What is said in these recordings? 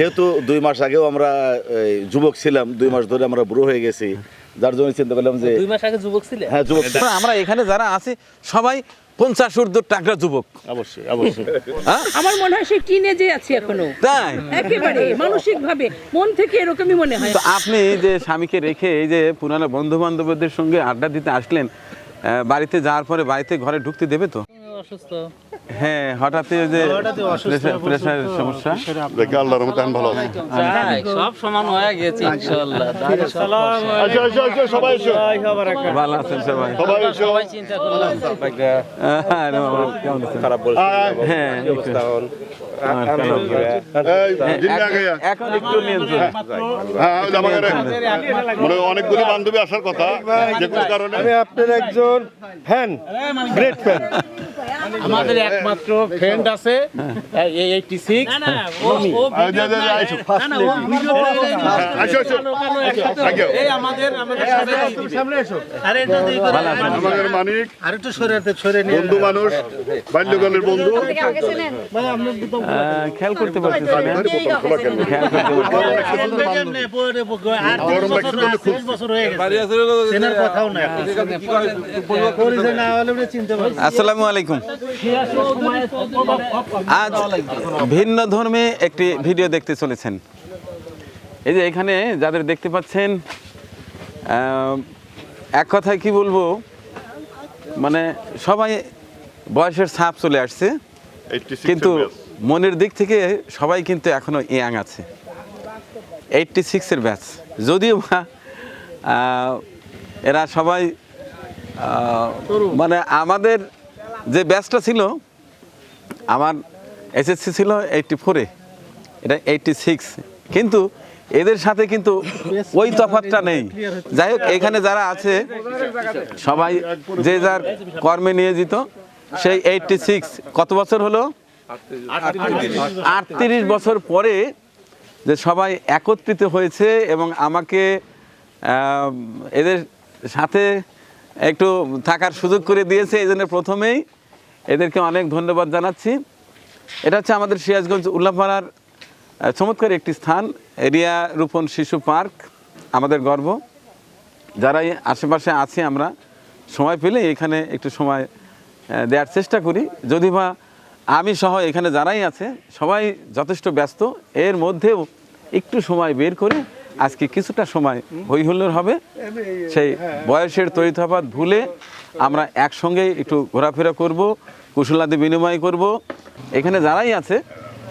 যেহেতু দুই মাস আগেও আমরা যুবক ছিলাম দুই মাস ধরে আমরা বুড়ো হয়ে গেছি যার জন্য চিন্তা করলাম যে দুই মাস আগে যুবক ছিলে? হ্যাঁ যুবক আমরা এখানে যারা আছি সবাই পঞ্চাশ ঊর্ধ্ব টাকরা যুবক। অবশ্যই অবশ্যই। হ্যাঁ? আমার মনে হয় সেই টিনেজে আছি এখনও। তাই? একেবারে মানসিক ভাবে মন থেকে এরকমই মনে হয়। তো আপনি যে স্বামীকে রেখে এই যে পুরানো বন্ধু বান্ধবদের সঙ্গে আড্ডা দিতে আসলেন বাড়িতে যাওয়ার পরে বাড়িতে ঘরে ঢুকতে দেবে তো? অসুস্থ। হ্যাঁ হঠাৎ এই যে সমস্যা? দেখে আল্লাহর মতো ভালো। আছি সব সমান হয়ে গেছে ইনশাআল্লাহ। আচ্ছা আচ্ছা আচ্ছা সবাই এসো ভালো আছেন সবাই? সবাই এসো সবাই চিন্তা করলাম হ্যাঁ, বাবা, কেমন আছেন? হ্যাঁ খারাপ। নিয়ন্ত্রণ। হ্যাঁ ওই। মানে অনেকগুলি বান্ধবী আসার কথা যে কোনো কারণে। আমি আপনার একজন ফ্যান গ্রেট ফ্যান আমাদের একমাত্র ফ্রেন্ড আছে এইটি সিক্স। হ্যাঁ, আমাদের মানিক। আরেকটু সরে সরে বন্ধু মানুষ বাল্যকালের বন্ধু। খেয়াল করতে পারছি হয়ে? পারব আসসালামু আলাইকুম। আজ ভিন্ন ধর্মে একটি ভিডিও দেখতে চলেছেন। এই যে এখানে যাদের দেখতে পাচ্ছেন এক কথায় কি বলব মানে সবাই বয়সের ছাপ চলে আসছে কিন্তু মনের দিক থেকে সবাই কিন্তু এখনও ইয়াং আছে। এইটটি সিক্সের ব্যাচ। যদিও বা এরা সবাই মানে আমাদের যে ব্যাচটা ছিল আমার এসএসসি ছিল এইটটি ফোরে এটা এইটটি সিক্স কিন্তু এদের সাথে কিন্তু ওই তফাতটা নেই। যাই হোক এখানে যারা আছে সবাই যে যার কর্মে নিয়োজিত সেই এইটটি সিক্স কত বছর হলো? আটত্রিশ বছর পরে যে সবাই একত্রিত হয়েছে এবং আমাকে এদের সাথে একটু থাকার সুযোগ করে দিয়েছে, এই জন্য প্রথমেই এদেরকে অনেক ধন্যবাদ জানাচ্ছি। এটা হচ্ছে আমাদের সিরাজগঞ্জ উল্লাপাড়ার চমৎকার একটি স্থান, এরিয়া রূপন শিশু পার্ক, আমাদের গর্ব। যারাই আশেপাশে আছি আমরা, সময় পেলে এখানে একটু সময় দেওয়ার চেষ্টা করি। যদি বা আমি সহ এখানে যারাই আছে, সবাই যথেষ্ট ব্যস্ত, এর মধ্যেও একটু সময় বের করে আজকে কিছুটা সময় হই হুল্লোড় হবে। সেই বয়সের তৈতফাত ভুলে আমরা একসঙ্গে একটু ঘোরাফেরা করব, কুশলাদি বিনিময় করব। এখানে যারাই আছে,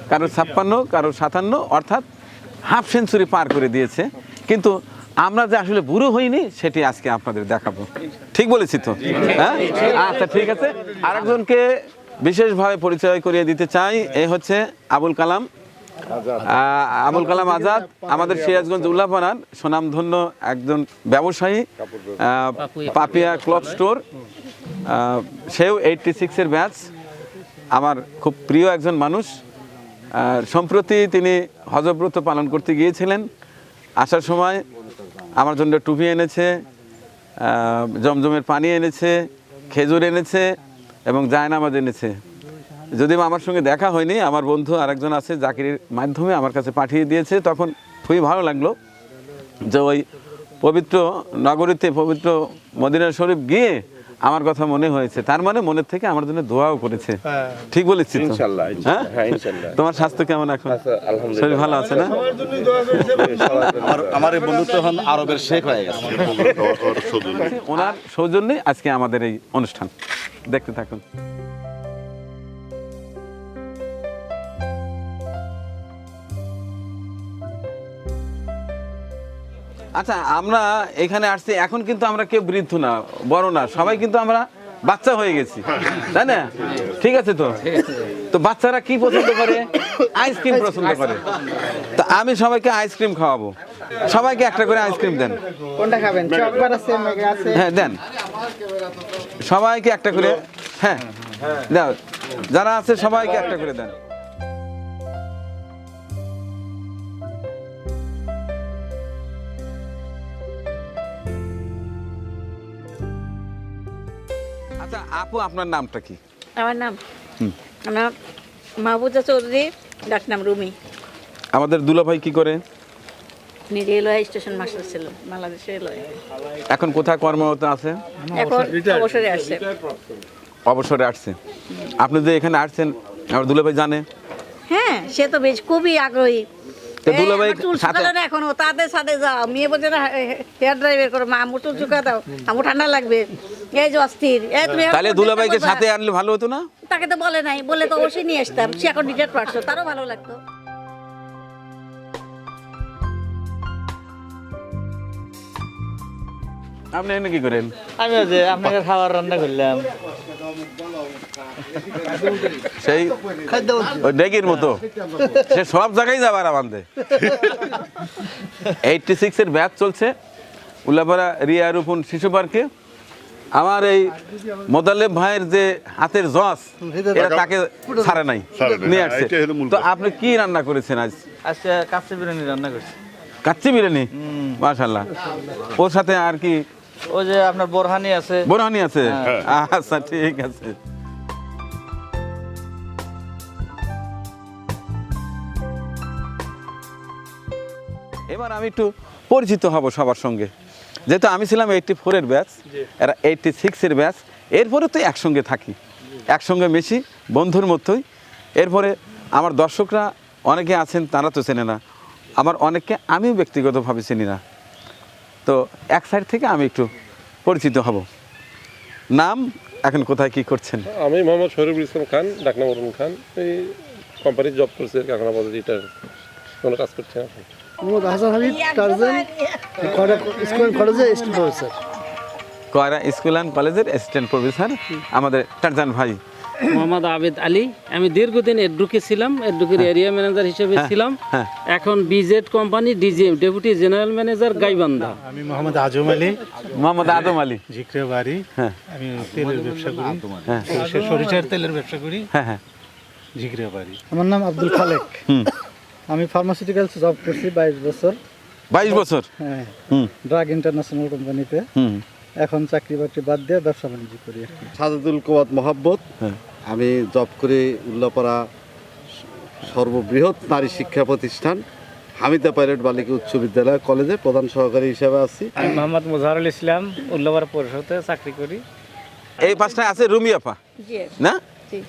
কারও ছাপ্পান্ন, কারও সাতান্ন, অর্থাৎ হাফ সেঞ্চুরি পার করে দিয়েছে। কিন্তু আমরা যে আসলে বুড়ো হইনি, সেটি আজকে আপনাদের দেখাবো। ঠিক বলেছি তো? হ্যাঁ? আচ্ছা ঠিক আছে। আরেকজনকে বিশেষভাবে পরিচয় করিয়ে দিতে চাই, এ হচ্ছে আবুল কালাম। আবুল কালাম আজাদ, আমাদের সিরাজগঞ্জ উল্লাপাড়ার সুনামধন্য একজন ব্যবসায়ী পাপিয়া ক্লথ স্টোর। সেও এইটটি সিক্সের ব্যাচ, আমার খুব প্রিয় একজন মানুষ। সম্প্রতি তিনি হজব্রত পালন করতে গিয়েছিলেন। আসার সময় আমার জন্য টুপি এনেছে জমজমের পানি এনেছে, খেজুর এনেছে এবং জায়নামাজ এনেছে। যদিও আমার সঙ্গে দেখা হয়নি আমার বন্ধু আরেকজন আছে জাকিরের মাধ্যমে আমার কাছে পাঠিয়ে দিয়েছে তখন খুবই ভালো লাগল যে ওই পবিত্র নগরীতে পবিত্র মদিনা শরীফ গিয়ে আমার কথা মনে হয়েছে। তার মানে মনের থেকে আমার জন্য দোয়াও করেছে। ঠিক বলেছি হ্যাঁ? হ্যাঁ, তোমার স্বাস্থ্য কেমন এখন? শরীর ভালো আছে না? আমার বন্ধুত্ব এখন আরবের শেখ হয়ে গেছে। ওর- ওর সৌজন্যে। ওনার সৌজন্যে আজকে আমাদের এই অনুষ্ঠান। দেখতে থাকুন। আচ্ছা আমরা এখানে আসছি এখন কিন্তু আমরা কেউ বৃদ্ধ না বড় না সবাই কিন্তু আমরা বাচ্চা হয়ে গেছি তাই না? ঠিক আছে তো? তো বাচ্চারা কি পছন্দ করে? আইসক্রিম পছন্দ করে। তো আমি সবাইকে আইসক্রিম খাওয়াবো। সবাইকে একটা করে আইসক্রিম দেন। কোনটা খাবেন? চকবার আছে আছে? হ্যাঁ দেন। সবাইকে একটা করে হ্যাঁ দাও। যারা আছে সবাইকে একটা করে দেন। আচ্ছা আপু আপনার নামটা কি? আমার নাম আমার মাহবুজা চৌধুরী ডাক নাম রুমি। আমাদের দুলাভাই কি করে? উনি রেলওয়ে স্টেশন মাস্টার ছিল বাংলাদেশ রেলওয়ে। এখন কোথায় কর্মরত আছে? এখন অবসরে আসছে। অবসরে আসছে। আপনি যে এখানে আসছেন আমার দুলাভাই জানে? হ্যাঁ সে তো বেশ খুবই আগ্রহী। এখনও তাদের সাথে যাও। মেয়ে বলছে না হেয়ার ড্রাইভার করো মা আমার চুল শুকা দাও আমার ঠান্ডা লাগবে। এই যে অস্থির। এই তুমি এখন তাহলে দুলাভাইকে সাথে আনলে ভালো হতো না? তাকে তো বলে নাই বলে তো অবশ্যই নিয়ে আসতাম। সে এখন রিটায়ার পারছ তারও ভালো লাগতো। আপনি এনে কি করেন? আমি ওই যে আপনাকে খাবার রান্না করলাম। সেই ওই ডেকির মতো। সে সব জায়গায় যাবার আমাদের এইটটি সিক্সের ব্যাচ চলছে। উল্লাপাড়া রিয়া রূপন শিশু পার্কে। আমার এই মোদাল্লেব ভাইয়ের যে হাতের জস এটা তাকে ছাড়ে নাই নিয়ে হ্যাঁ, আসছে। এটাই হলো মূল তো আপনি কি রান্না করেছেন আজ? আজকে কাচ্চি বিরিয়ানি রান্না করছি। কাচ্চি বিরিয়ানি? মাশাল্লাহ ওর সাথে আর কি? ওই যে আপনার বোরহানি আছে। বোরহানি আছে? আচ্ছা ঠিক আছে। এবার আমি একটু পরিচিত হব সবার সঙ্গে। যেহেতু আমি ছিলাম এইটটি ফোরের ব্যাচ এরা এইটটি সিক্সের ব্যাচ এরপরে তো একসঙ্গে থাকি একসঙ্গে মেশি বন্ধুর মতোই। এরপরে আমার দর্শকরা অনেকে আছেন তারা তো চেনে না। আমার অনেককে আমিও ব্যক্তিগতভাবে চিনি না। তো এক সাইড থেকে আমি একটু পরিচিত হব। নাম এখন কোথায় কি করছেন? আমি মোহাম্মদ শহরুল ইসলাম খান ডাকনাম অরুণ খান। এই কোম্পানির জব করছি আর কি এখন রিটায়ার কোনো কাজ করছি না। এখন। মোহাম্মদ হাসান হাবিব টার্জেন স্কুল কলেজে school professor? Koyra school and কলেজের অ্যাসিস্ট্যান্ট প্রফেসর আমাদের টারজান ভাই। মোহাম্মদ আবেদ আলী। আমি দীর্ঘদিন এডুকে ছিলাম এডুকের এরিয়া ম্যানেজার হিসেবে ছিলাম। হ্যাঁ। এখন BZ company DGM deputy general manager Gaibandha. আমি মোহাম্মদ আজম আলী। মোহাম্মদ আদম আলী। জিক্রে বাড়ি। হ্যাঁ। আমি তেলের ব্যবসা করি। হ্যাঁ সরিষার তেলের ব্যবসা করি। হ্যাঁ হ্যাঁ। জিক্রে বাড়ি। আমার নাম আব্দুল খালেক। হুম। আমি ফার্মাসিউটিক্যালস জব করছি বাইশ বছর। বাইশ বছর? হ্যাঁ। হুম। ড্রাগ ইন্টারন্যাশনাল কোম্পানিতে হুম। এখন চাকরি বাকরি বাদ দিয়ে ব্যবসা বাণিজ্য করি সাজাদুল কোয়াত মোহাব্বত। হ্যাঁ। আমি জব করি উল্লাপাড়া সর্ববৃহৎ নারী শিক্ষা প্রতিষ্ঠান হামিদা পাইলট বালিকা উচ্চ বিদ্যালয় কলেজে প্রধান সহকারী হিসেবে আছি। আমি মোহাম্মদ মুজাহারুল ইসলাম উল্লাবার পরিষদে চাকরি করি। এই পাশটায় আছে রুমিয়াপা জি না? জি।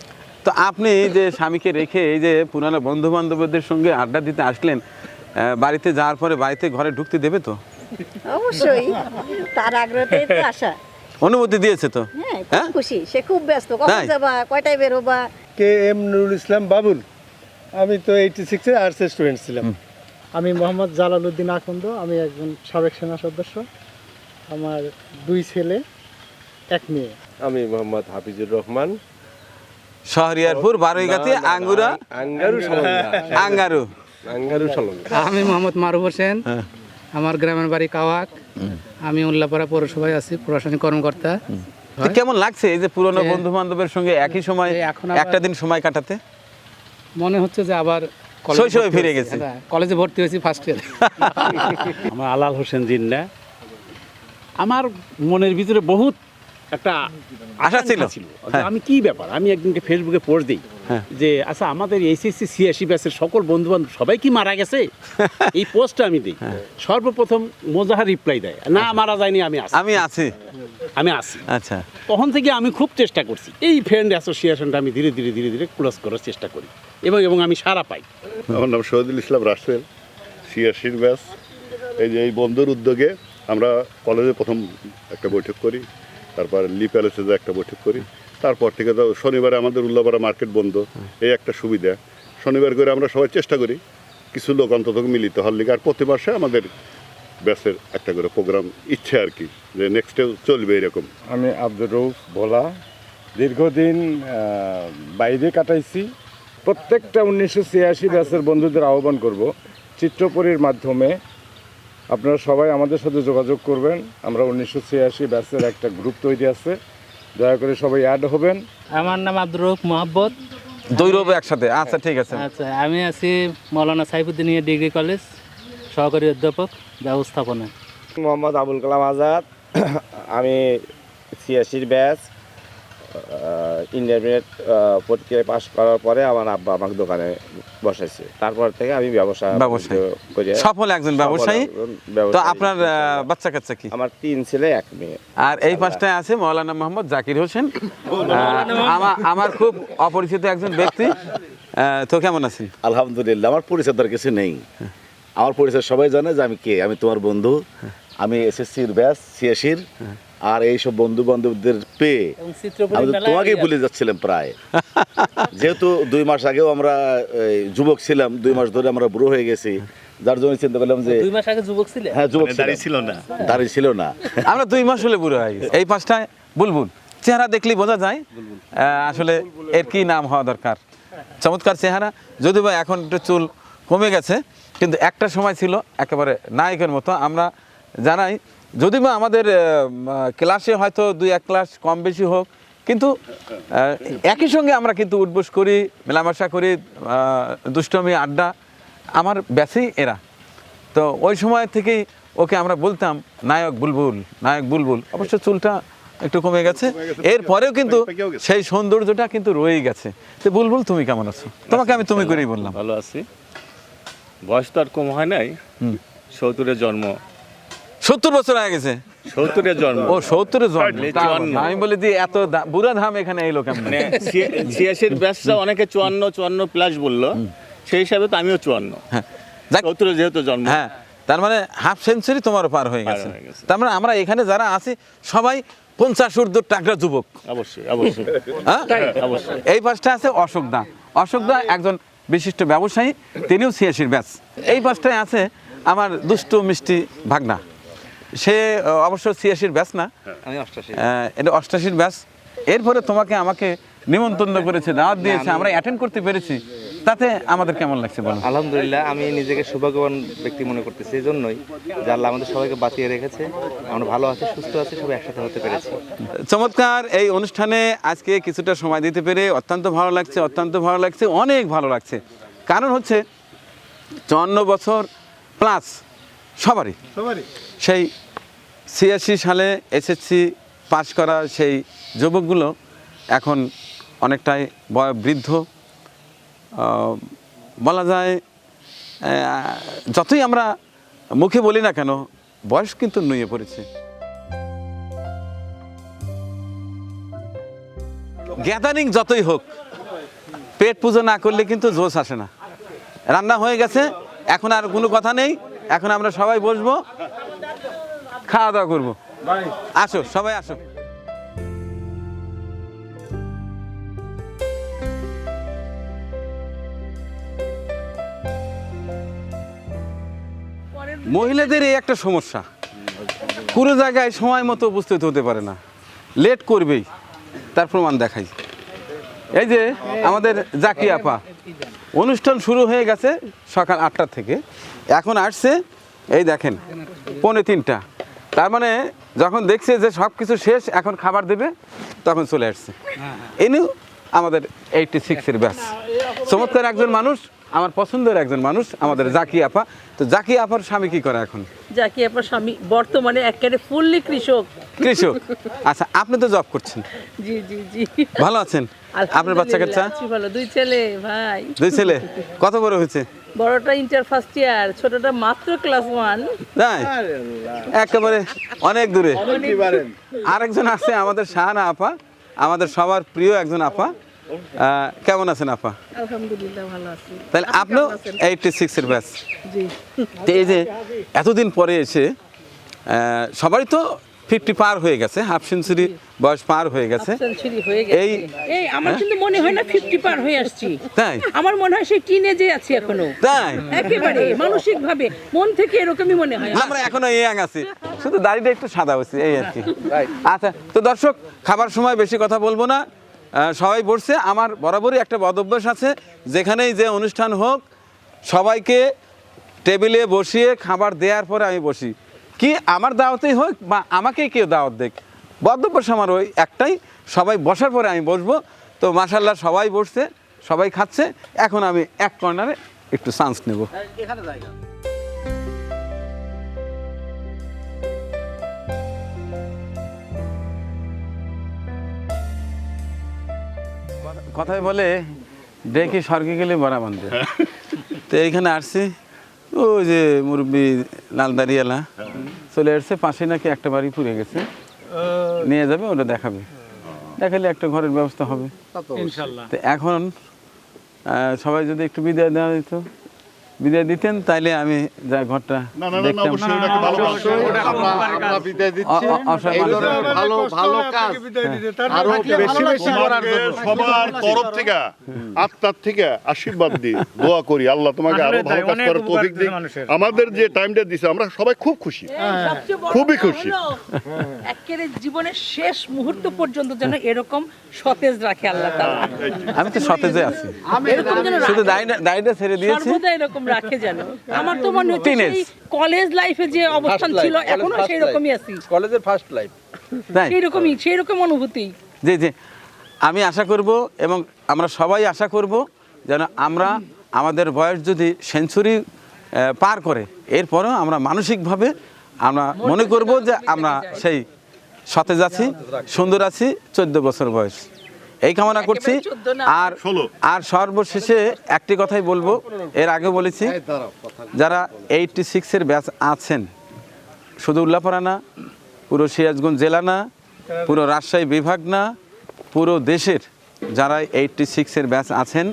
তো আপনি যে স্বামীকে রেখে এই যে পুরানো বন্ধু বান্ধবদের সঙ্গে আড্ডা দিতে আসলেন বাড়িতে যাওয়ার পরে বাড়িতে ঘরে ঢুকতে দেবে তো? অবশ্যই তার আগ্রহতেই তো আসা। অনুমতি দিয়েছে তো? হ্যাঁ হ্যাঁ? খুশি সে খুব ব্যস্ত। কখন? যাবা কয়টায় বের হবা কে এম নুরুল ইসলাম বাবুল। আমি তো এইটি সিক্সের আর্টসের স্টুডেন্ট ছিলাম। আমি মোহাম্মদ জালালউদ্দিন আকন্দ আমি একজন সাবেক সেনা সদস্য। আমার দুই ছেলে এক মেয়ে। আমি মোহাম্মদ হাফিজুর রহমান শহরিয়ারপুর বারোইগাতি আঙ্গুরা। আঙ্গারু আঙ্গারু। আঙ্গারু আমি মোহাম্মদ মারুফ হোসেন হ্যাঁ। আমার গ্রামের বাড়ি কাওয়াক। আমি উল্লাপাড়া পৌরসভায় আছি প্রশাসনিক কর্মকর্তা। কেমন লাগছে এই যে পুরনো বন্ধু বান্ধবের সঙ্গে একই সময় একটা দিন সময় কাটাতে? মনে হচ্ছে যে আবার কলেজে শৈশবে ফিরে। গেছি। হ্যাঁ, কলেজে ভর্তি হয়েছি ফার্স্ট ইয়ার আমার আলাল হোসেন জিন্না। আমার মনের ভিতরে বহুত একটা আশা ছিল। ছিল হ্যাঁ। আমি কি ব্যাপার? আমি একদিনকে ফেসবুকে পোস্ট দিই হ্যাঁ। যে আচ্ছা আমাদের এইচএসসি সিএসসি ব্যাচের সকল বন্ধু বান্ধব সবাই কি মারা গেছে? এই পোস্টটা আমি দিই। হ্যাঁ। সর্বপ্রথম মোজাহার রিপ্লাই দেয় না মারা যায়নি আমি আছি আমি আছি। আমি আছি আচ্ছা। তখন থেকে আমি খুব চেষ্টা করছি। এই ফ্রেন্ড অ্যাসোসিয়েশনটা আমি ধীরে ধীরে ধীরে ধীরে ক্লোজ করার চেষ্টা করি এবং এবং আমি সারা পাই। আমার নাম শহীদুল ইসলাম রাসেল সিআরসির ব্যাস এই যে এই বন্ধুর উদ্যোগে আমরা কলেজে প্রথম একটা বৈঠক করি। তারপর লি প্যালেসে যে একটা বৈঠক করি। তারপর থেকে তো শনিবারে আমাদের উল্লাপাড়া মার্কেট বন্ধ। এই একটা সুবিধা। শনিবার করে আমরা সবাই চেষ্টা করি, কিছু লোক অন্তত মিলিত হওয়ার লিগে। আর প্রতি মাসে আমাদের ব্যাসের একটা করে প্রোগ্রাম ইচ্ছে আর কি, যে নেক্সটেও চলবে এরকম। আমি আব্দুর রৌফ ভোলা। দীর্ঘদিন বাইরে কাটাইছি। প্রত্যেকটা উনিশশো ছিয়াশি ব্যাসের বন্ধুদের আহ্বান করব। চিত্রপরীর মাধ্যমে আপনারা সবাই আমাদের সাথে যোগাযোগ করবেন। আমরা উনিশশো ছিয়াশি ব্যাচের একটা গ্রুপ তৈরি আছে। দয়া করে সবাই অ্যাড হবেন। আমার নাম আব্দুর রৌফ মোহাব্বত দৈরবে একসাথে? আচ্ছা ঠিক আছে। আচ্ছা আমি আছি মৌলানা সাইফুদ্দিনিয়া ডিগ্রি কলেজ সহকারী অধ্যাপক ব্যবস্থাপনা। মোহাম্মদ আবুল কালাম আজাদ। আমি ছিয়াশির ব্যাচ। ইন্টারমিডিয়েট পরীক্ষায় পাশ করার পরে আমার আব্বা আমাকে দোকানে বসাইছে। তারপর থেকে আমি ব্যবসা ব্যবসায়ী। সফল একজন ব্যবসায়ী। তো ব্যবসায়ী। আপনার বাচ্চা কাচ্চা কি? আমার তিন ছেলে এক মেয়ে। আর এই পাশটায় আছে মৌলানা মোহাম্মদ জাকির হোসেন। আমার আমার খুব অপরিচিত একজন ব্যক্তি। আহ, তো কেমন আছেন? আলহামদুলিল্লাহ আমার পরিচয় দর কিছু নেই। আমার পরিচয় সবাই জানে যে আমি কে? আমি তোমার বন্ধু। আমি এসএসসির ব্যাস ছিয়াশির আর এইসব বন্ধু বান্ধবদের পেয়ে এবং আমি তো তোমাকেই ভুলে যাচ্ছিলাম প্রায়। যেহেতু দুই মাস আগেও আমরা যুবক ছিলাম দুই মাস ধরে আমরা বুড়ো হয়ে গেছি যার জন্য চিন্তা করলাম যে দুই মাস আগে যুবক ছিলে? হ্যাঁ যুবক দাঁড়িয়ে ছিল না। দাঁড়িয়ে ছিল না। আমরা দুই মাস হলে বুড়ো হয়ে গেছি। এই পাঁচটায় বুলবুল চেহারা দেখলেই বোঝা যায় আহ, আসলে এর কি নাম হওয়া দরকার। চমৎকার চেহারা। যদিও বা এখন একটু চুল কমে গেছে কিন্তু একটা সময় ছিল একেবারে নায়কের মতো। আমরা জানাই যদি বা আমাদের ক্লাসে হয়তো দুই এক ক্লাস কম বেশি হোক কিন্তু একই সঙ্গে আমরা কিন্তু উঠবোস করি মেলামেশা করি দুষ্টমি আড্ডা আমার ব্যাসেই এরা। তো ওই সময় থেকেই ওকে আমরা বলতাম নায়ক বুলবুল নায়ক বুলবুল। অবশ্য চুলটা একটু কমে গেছে। এরপরেও কিন্তু সেই সৌন্দর্যটা কিন্তু রয়েই গেছে। তো বুলবুল তুমি কেমন আছো? তোমাকে আমি তুমি করেই বললাম। ভালো আছি। বয়স তো আর কম হয় নাই। সত্তরের জন্ম সত্তর বছর আগে গেছে। সত্তরের জন্ম। ও সত্তরের জন্ম। আমি বলি এত বুড়া ধাম এখানে এলো কেমন? মানে অনেকে চুয়ান্ন চুয়ান্ন প্লাস বলল। সেই হিসাবে তো আমিও চুয়ান্ন। হ্যাঁ। সত্তরে যেহেতু জন্ম। হ্যাঁ। তার মানে হাফ সেঞ্চুরি তোমারও পার হয়ে গেছে। হয়ে তার মানে আমরা এখানে যারা আছি সবাই পঞ্চাশ ঊর্ধ্ব টাকরা যুবক। অবশ্যই অবশ্যই। হ্যাঁ? অবশ্যই। এই পাশটা আছে অশোক দা। অশোক দা একজন বিশিষ্ট ব্যবসায়ী তিনিও ছিয়াশির ব্যাচ এই পাশটায় আছে আমার দুষ্টু মিষ্টি ভাগনা। সে অবশ্য ছিয়াশির ব্যাচ না। আমি অষ্টাশি এটা অষ্টাশির ব্যাচ এরপরে তোমাকে আমাকে নিমন্ত্রণ করেছে দাওয়াত দিয়েছে আমরা অ্যাটেন্ড করতে পেরেছি। তাতে আমাদের কেমন লাগছে বলো? আলহামদুলিল্লাহ আমি নিজেকে সৌভাগ্যবান ব্যক্তি মনে করতেছি এই জন্যই যে আল্লাহ আমাদের সবাইকে বাঁচিয়ে রেখেছে। আমরা ভালো আছি সুস্থ আছি সবাই একসাথে হতে পেরেছি। চমৎকার এই অনুষ্ঠানে আজকে কিছুটা সময় দিতে পেরে অত্যন্ত ভালো লাগছে অত্যন্ত ভালো লাগছে অনেক ভালো লাগছে। কারণ হচ্ছে চুয়ান্ন বছর প্লাস সবারই। সবারই। সেই ছিয়াশি সালে এসএসসি পাশ করা সেই যুবকগুলো এখন অনেকটাই বয় বৃদ্ধ বলা যায় যতই আমরা মুখে বলি না কেন বয়স কিন্তু নুয়ে পড়েছে। গ্যাদারিং যতই হোক পেট পুজো না করলে কিন্তু জোশ আসে না। রান্না হয়ে গেছে এখন আর কোনো কথা নেই। এখন আমরা সবাই বসবো খাওয়া দাওয়া করব। আসো সবাই আসো। মহিলাদের এই একটা সমস্যা। কোনো জায়গায় সময় মতো উপস্থিত হতে পারে না। লেট করবেই তার প্রমাণ দেখাই। এই যে আমাদের জাকি আপা অনুষ্ঠান শুরু হয়ে গেছে সকাল আটটা থেকে। এখন আসছে এই দেখেন পৌনে তিনটা। তার মানে যখন দেখছে যে সব কিছু শেষ এখন খাবার দেবে তখন চলে আসছে। এনেও আমাদের এইটটি সিক্সের ব্যাস চমৎকার একজন মানুষ আমার পছন্দের একজন মানুষ আমাদের জাকি আপা। তো জাকি আপার স্বামী কি করে এখন? জাকি আপার স্বামী বর্তমানে একেবারে ফুললি কৃষক। কৃষক? আচ্ছা আপনি তো জব করছেন। জি জি জি। ভালো আছেন? আপনার বাচ্চা কাচ্চা? ভালো। দুই ছেলে ভাই। দুই ছেলে? কত বড় হয়েছে? বড়টা ইন্টার ফার্স্ট ইয়ার ছোটটা মাত্র ক্লাস ওয়ান তাই? একেবারে অনেক দূরে। আরেকজন আছে আমাদের শাহানা আপা আমাদের সবার প্রিয় একজন আপা। কেমন আছেন আপা? আলহামদুলিল্লাহ ভালো আছি। তাহলে আপনি আপনিও এইটটি সিক্সের ব্যাচ জি। এই যে এতদিন পরে এসে সবারই তো ফিফটি পার হয়ে গেছে হাফ সেঞ্চুরি বয়স পার হয়ে গেছে। হয়ে এই- এই আমার কিন্তু মনে হয় না ফিফটি পার হয়ে আসছি। তাই? আমার মনে হয় সেই টিনেজে আছি এখনও। তাই? একেবারে মানসিক ভাবে মন থেকে এরকমই মনে হয় আমরা। এখনও ইয়াং আছি। শুধু দাড়িটা একটু সাদা হচ্ছে এই আর কি। আচ্ছা তো দর্শক খাবার সময় বেশি কথা বলব না। সবাই বসছে। আমার বরাবরই একটা বদ অভ্যাস আছে। যেখানেই যে অনুষ্ঠান হোক সবাইকে টেবিলে বসিয়ে খাবার দেওয়ার পরে আমি বসি। কি আমার দাওয়াতেই হোক বা আমাকেই কেউ দাওয়াত দেখ বদ অভ্যাস আমার ওই একটাই সবাই বসার পরে আমি বসবো। তো মাসাল্লাহ সবাই বসছে সবাই খাচ্ছে। এখন আমি এক কর্নারে একটু চান্স নেব। কথায় বলে ডেকে স্বর্গে গেলে বড়া বান্ধে তো এইখানে আসছি। ওই যে মুরব্বী লালদারিয়ালা চলে এসছে পাশে নাকি একটা বাড়ি পুড়ে গেছে। নিয়ে যাবে ওটা দেখাবে। দেখালে একটা ঘরের ব্যবস্থা হবে। ইনশাল্লাহ তো এখন সবাই যদি একটু বিদায় দেওয়া দিত বিদায় দিতেন তাইলে আমি যা ঘরটা দেখতাম। সবার তরফ থেকে আত্মার থেকে আশীর্বাদ দিই দোয়া করি। আল্লাহ তোমাকে আরও ভালো কাজ করার তৌফিক দিক। আমাদের যে টাইমটা দিছে আমরা সবাই খুব খুশি। খুবই খুশি। হলো, একেবারে জীবনের শেষ মুহূর্ত পর্যন্ত যেন এরকম সতেজ রাখে আল্লাহ আমি তো সতেজে আছি। শুধু দায়টা ছেড়ে দিয়েছি। এরকম রাখে যেন। আমার তো মনে হচ্ছে সেই কলেজ লাইফে যে অবস্থান ছিল এখনও সেই রকমই আছি। কলেজের ফার্স্ট লাইফ সেই রকমই সেই রকম অনুভূতি। জি জি। আমি আশা করব এবং আমরা সবাই আশা করব যেন আমরা আমাদের বয়স যদি সেঞ্চুরি পার করে এরপরেও আমরা মানসিকভাবে আমরা মনে করব যে আমরা সেই সতেজ আছি সুন্দর আছি চোদ্দ বছর বয়স। এই কামনা করছি। একেবারে 14 না। আর আর সর্বশেষে একটি কথাই বলব। এর আগে বলেছি যারা এইটটি সিক্সের ব্যাচ আছেন শুধু উল্লাপাড়া না পুরো সিরাজগঞ্জ জেলা না পুরো রাজশাহী বিভাগ না পুরো দেশের যারা এইটটি সিক্সের ব্যাচ আছেন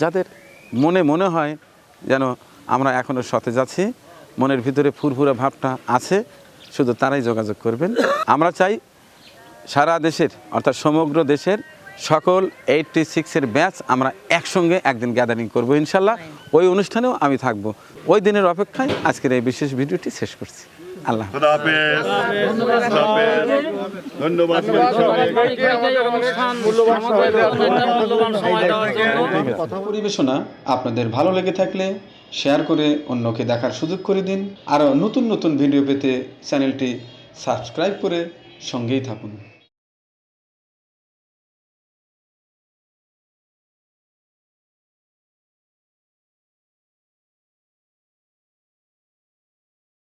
যাদের মনে মনে হয় যেন আমরা এখনও সতেজ আছি মনের ভিতরে ফুরফুরা ভাবটা আছে শুধু তারাই যোগাযোগ করবেন। আমরা চাই সারা দেশের অর্থাৎ সমগ্র দেশের সকল এইটটি সিক্সের ব্যাচ আমরা একসঙ্গে একদিন গ্যাদারিং করব ইনশাল্লাহ। ওই অনুষ্ঠানেও আমি থাকব। ওই দিনের অপেক্ষায় আজকের এই বিশেষ ভিডিওটি শেষ করছি। আল্লাহ। ধন্যবাদ কথা পরিবেশনা আপনাদের ভালো লেগে থাকলে শেয়ার করে অন্যকে দেখার সুযোগ করে দিন। আরও নতুন নতুন ভিডিও পেতে চ্যানেলটি সাবস্ক্রাইব করে সঙ্গেই থাকুন।